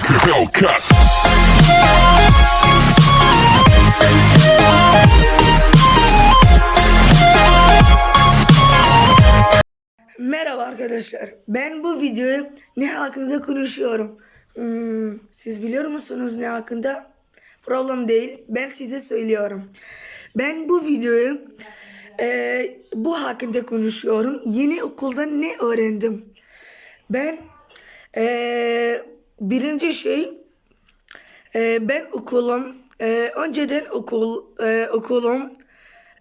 like a Hellcat. Merhaba arkadaşlar. Ben bu videoyu ne hakkında konuşuyorum? Hmm, siz biliyor musunuz ne hakkında? Problem değil. Ben size söylüyorum. Ben bu videoyu e, bu hakkında konuşuyorum. Yeni okulda ne öğrendim? Ben e, birinci şey e, ben okulum e, önceden okul e, okulum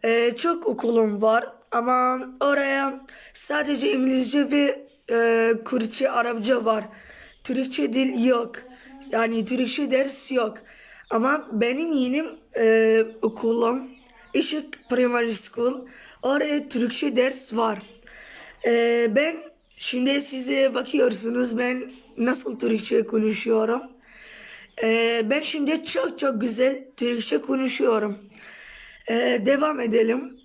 e, çok okulum var ama oraya sadece İngilizce ve e, Kürtçe, Arapça var. Türkçe dil yok. Yani Türkçe ders yok. Ama benim yeni e, okulum Işık Primary School. Oraya Türkçe ders var. E, ben şimdi size bakıyorsunuz ben nasıl Türkçe konuşuyorum. E, ben şimdi çok çok güzel Türkçe konuşuyorum. E, devam edelim.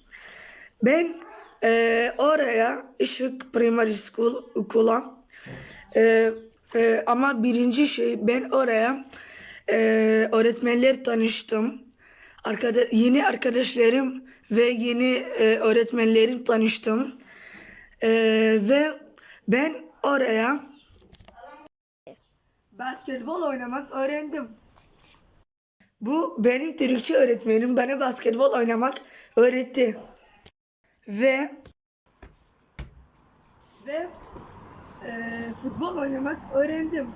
Ben e, oraya Işık Primary School okula e, e, ama birinci şey ben oraya e, öğretmenler tanıştım. Arkada, yeni arkadaşlarım ve yeni e, öğretmenlerim tanıştım. E, ve ben oraya basketbol oynamak öğrendim. Bu benim Türkçe öğretmenim bana basketbol oynamak öğretti. Ve ve e, futbol oynamak öğrendim.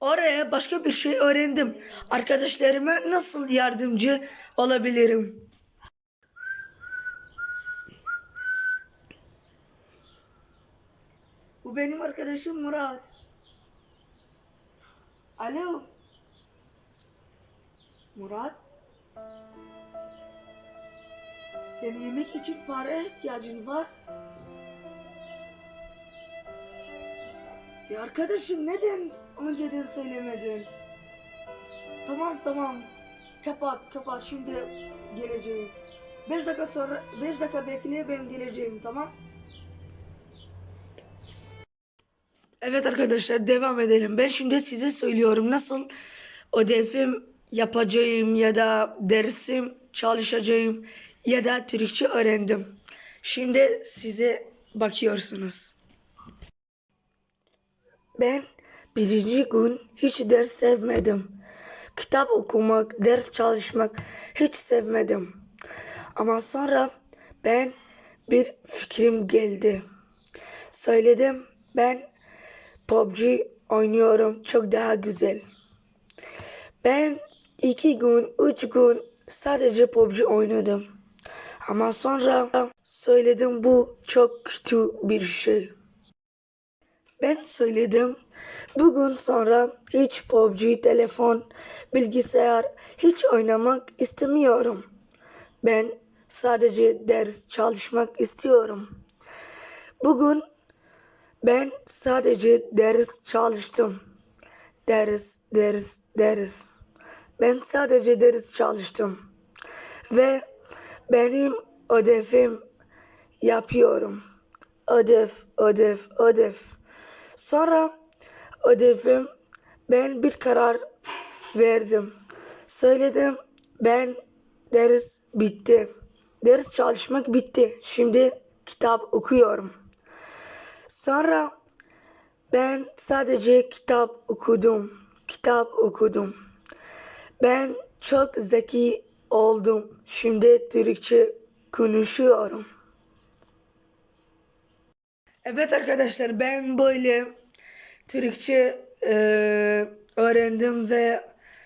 Oraya başka bir şey öğrendim. Arkadaşlarıma nasıl yardımcı olabilirim? Bu benim arkadaşım Murat. Alo. Murat. Senin yemek için para ihtiyacın var. Ya arkadaşım neden önceden söylemedin? Tamam tamam. Kapat kapat şimdi geleceğim. 5 dakika sonra 5 dakika bekle ben geleceğim tamam? Evet arkadaşlar devam edelim. Ben şimdi size söylüyorum nasıl ödevim yapacağım ya da dersim çalışacağım ya da Türkçe öğrendim. Şimdi size bakıyorsunuz. Ben birinci gün hiç ders sevmedim. Kitap okumak, ders çalışmak hiç sevmedim. Ama sonra ben bir fikrim geldi. Söyledim ben PUBG oynuyorum çok daha güzel. Ben iki gün, üç gün sadece PUBG oynadım. Ama sonra söyledim bu çok kötü bir şey. Ben söyledim bugün sonra hiç PUBG, telefon, bilgisayar hiç oynamak istemiyorum. Ben sadece ders çalışmak istiyorum. Bugün ben sadece ders çalıştım. Ders, ders, ders. Ben sadece ders çalıştım. Ve benim ödevim yapıyorum. Ödev, ödev, ödev. Sonra ödevim ben bir karar verdim. Söyledim ben ders bitti. Ders çalışmak bitti. Şimdi kitap okuyorum. Sonra ben sadece kitap okudum. Kitap okudum. Ben çok zeki oldum. Şimdi Türkçe konuşuyorum. Evet arkadaşlar ben böyle Türkçe e, öğrendim ve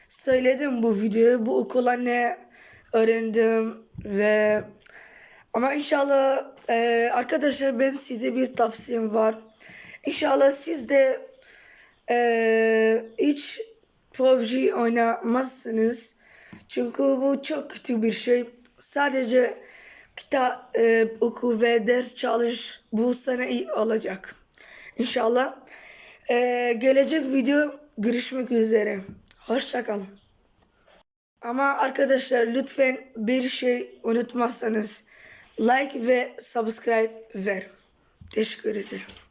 söyledim bu videoyu. Bu okula ne öğrendim ve ama inşallah e, arkadaşlar ben size bir tavsiyem var. İnşallah siz de e, hiç PUBG oynamazsınız. Çünkü bu çok kötü bir şey. Sadece kitap e, oku ve ders çalış. Bu sana iyi olacak. İnşallah. E, gelecek video görüşmek üzere. Hoşçakalın. Ama arkadaşlar lütfen bir şey unutmazsanız like ve subscribe ver. Teşekkür ederim.